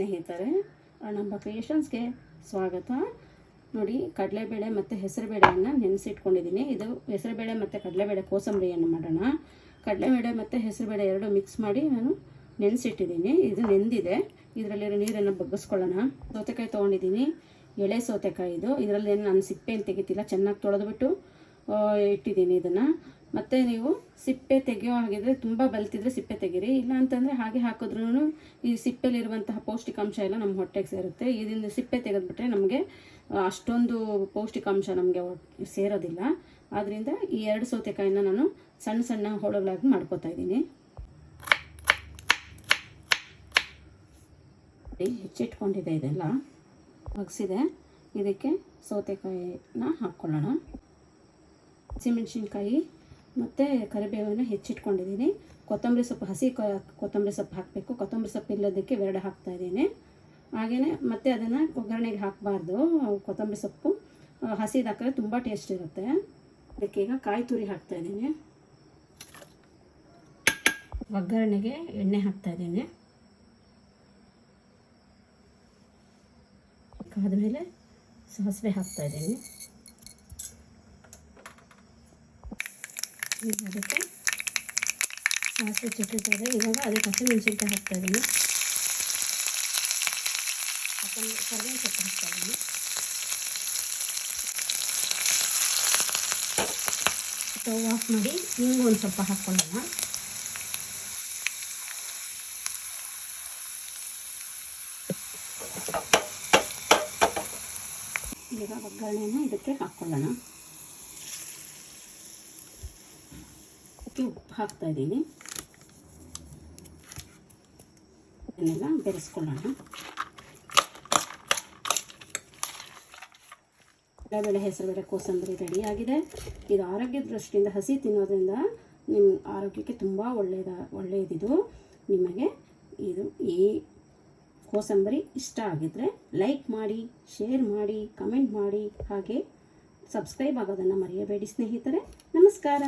ಸ್ನೇಹಿತರೆ ನಮ್ಮ ಕ್ರಿಯೇಷನ್ಸ್ಗೆ ಸ್ವಾಗತ. ನೋಡಿ, ಕಡಲೆಬೇಳೆ ಮತ್ತು ಹೆಸರುಬೇಳೆಯನ್ನು ನೆನೆಸಿಟ್ಕೊಂಡಿದ್ದೀನಿ. ಇದು ಹೆಸರುಬೇಳೆ ಮತ್ತು ಕಡಲೆಬೇಳೆ ಕೋಸಂಬರಿಯನ್ನು ಮಾಡೋಣ. ಕಡಲೆಬೇಳೆ ಮತ್ತು ಹೆಸರುಬೇಳೆ ಎರಡು ಮಿಕ್ಸ್ ಮಾಡಿ ನಾನು ನೆನೆಸಿಟ್ಟಿದ್ದೀನಿ. ಇದು ನೆಂದಿದೆ. ಇದರಲ್ಲಿರೋ ನೀರನ್ನು ಬಗ್ಗಿಸ್ಕೊಳ್ಳೋಣ. ಸೌತೆಕಾಯಿ ತೊಗೊಂಡಿದ್ದೀನಿ. ಎಳೆ ಸೌತೆಕಾಯಿ ಇದು. ಇದರಲ್ಲಿ ನಾನು ಸಿಪ್ಪೆಯನ್ನು ತೆಗಿತಿಲ್ಲ. ಚೆನ್ನಾಗಿ ತೊಳೆದ್ಬಿಟ್ಟು ಇಟ್ಟಿದ್ದೀನಿ ಇದನ್ನು. ಮತ್ತು ನೀವು ಸಿಪ್ಪೆ ತೆಗೆಯೋ ಹಾಗಿದ್ರೆ ತುಂಬ ಬಲ್ತಿದ್ರೆ ಸಿಪ್ಪೆ ತೆಗೀರಿ. ಇಲ್ಲ ಅಂತಂದರೆ ಹಾಗೆ ಹಾಕಿದ್ರೂ ಈ ಸಿಪ್ಪೆಲಿರುವಂತಹ ಪೌಷ್ಟಿಕಾಂಶ ಎಲ್ಲ ನಮ್ಮ ಹೊಟ್ಟೆಗೆ ಸೇರುತ್ತೆ. ಇದರಿಂದ ಸಿಪ್ಪೆ ತೆಗೆದ್ಬಿಟ್ರೆ ನಮಗೆ ಅಷ್ಟೊಂದು ಪೌಷ್ಟಿಕಾಂಶ ನಮಗೆ ಸೇರೋದಿಲ್ಲ. ಆದ್ದರಿಂದ ಈ ಎರಡು ಸೌತೆಕಾಯಿನ ನಾನು ಸಣ್ಣ ಸಣ್ಣ ಹೋಳುಗಳಾಗಿ ಮಾಡ್ಕೋತಾ ಇದ್ದೀನಿ. ಹೆಚ್ಚಿಟ್ಕೊಂಡಿದೆ ಇದೆಲ್ಲ. ಒಗ್ಸಿದೆ ಇದಕ್ಕೆ ಸೌತೆಕಾಯಿನ ಹಾಕ್ಕೊಳ್ಳೋಣ. ಹಸಿಮೆಣ್ಸಿನ್ಕಾಯಿ ಮತ್ತು ಕರಿಬೇವನ್ನು ಹೆಚ್ಚಿಟ್ಕೊಂಡಿದ್ದೀನಿ. ಕೊತ್ತಂಬರಿ ಸೊಪ್ಪು, ಹಸಿ ಕೊತ್ತಂಬರಿ ಸೊಪ್ಪು ಹಾಕಬೇಕು. ಕೊತ್ತಂಬರಿ ಸೊಪ್ಪು ಇಲ್ಲದಕ್ಕೆ ಹಾಕ್ತಾ ಇದ್ದೀನಿ. ಹಾಗೆಯೇ ಮತ್ತೆ ಅದನ್ನು ಒಗ್ಗರಣೆಗೆ ಹಾಕಬಾರ್ದು. ಕೊತ್ತಂಬರಿ ಸೊಪ್ಪು ಹಸಿದು ಹಾಕಿದ್ರೆ ತುಂಬ ಟೇಸ್ಟ್ ಇರುತ್ತೆ. ಅದಕ್ಕೆ ಈಗ ಕಾಯಿ ತುರಿ ಹಾಕ್ತಾ ಇದ್ದೀನಿ. ಒಗ್ಗರಣೆಗೆ ಎಣ್ಣೆ ಹಾಕ್ತಾ ಇದ್ದೀನಿ. ಕಾದ್ಮೇಲೆ ಸಾಸಿವೆ ಹಾಕ್ತಾ ಇದ್ದೀನಿ ಈಗ ಅದಕ್ಕೆ ಸಾಸಿವೆ ಚಿಟ್ಟಿರ್ತದೆ ಇವಾಗ ಅದಕ್ಕೆ ಹಸಿಮೆಣಸಿನ್ಕಾಯಿ ಹಾಕ್ತಾ ಇದ್ದೀನಿ ಕರ್ಬೇವಿನ ಸೊಪ್ಪು ಹಾಕ್ತಾ ಇದ್ದೀನಿ ಸ್ಟವ್ ಆಫ್ ಮಾಡಿ ಹಿಂಗೆ ಒಂದು ಸ್ವಲ್ಪ ಹಾಕ್ಕೊಳ್ಳೋಣ ಈಗ ಒಗ್ಗರಣೆಯನ್ನು ಇದಕ್ಕೆ ಹಾಕ್ಕೊಳ್ಳೋಣ ಅದಕ್ಕೆ ಉಪ್ಪು ಹಾಕ್ತಾ ಇದ್ದೀನಿ. ಇದನ್ನೆಲ್ಲ ಬೆರೆಸ್ಕೊಳ್ಳೋಣ. ಬೇಳೆ ಹೆಸರುಬೇಳೆ, ಕೋಸಂಬರಿ ರೆಡಿಯಾಗಿದೆ. ಇದು ಆರೋಗ್ಯದ ದೃಷ್ಟಿಯಿಂದ, ಹಸಿ ತಿನ್ನೋದ್ರಿಂದ ನಿಮ್ಮ ಆರೋಗ್ಯಕ್ಕೆ ತುಂಬ ಒಳ್ಳೆಯದ ಒಳ್ಳೆಯದಿದು ನಿಮಗೆ ಇದು ಈ ಕೋಸಂಬರಿ ಇಷ್ಟ ಆಗಿದ್ದರೆ ಲೈಕ್ ಮಾಡಿ, ಶೇರ್ ಮಾಡಿ, ಕಮೆಂಟ್ ಮಾಡಿ, ಹಾಗೆ ಸಬ್ಸ್ಕ್ರೈಬ್ ಆಗೋದನ್ನು ಮರೆಯಬೇಡಿ ಸ್ನೇಹಿತರೆ. ನಮಸ್ಕಾರ.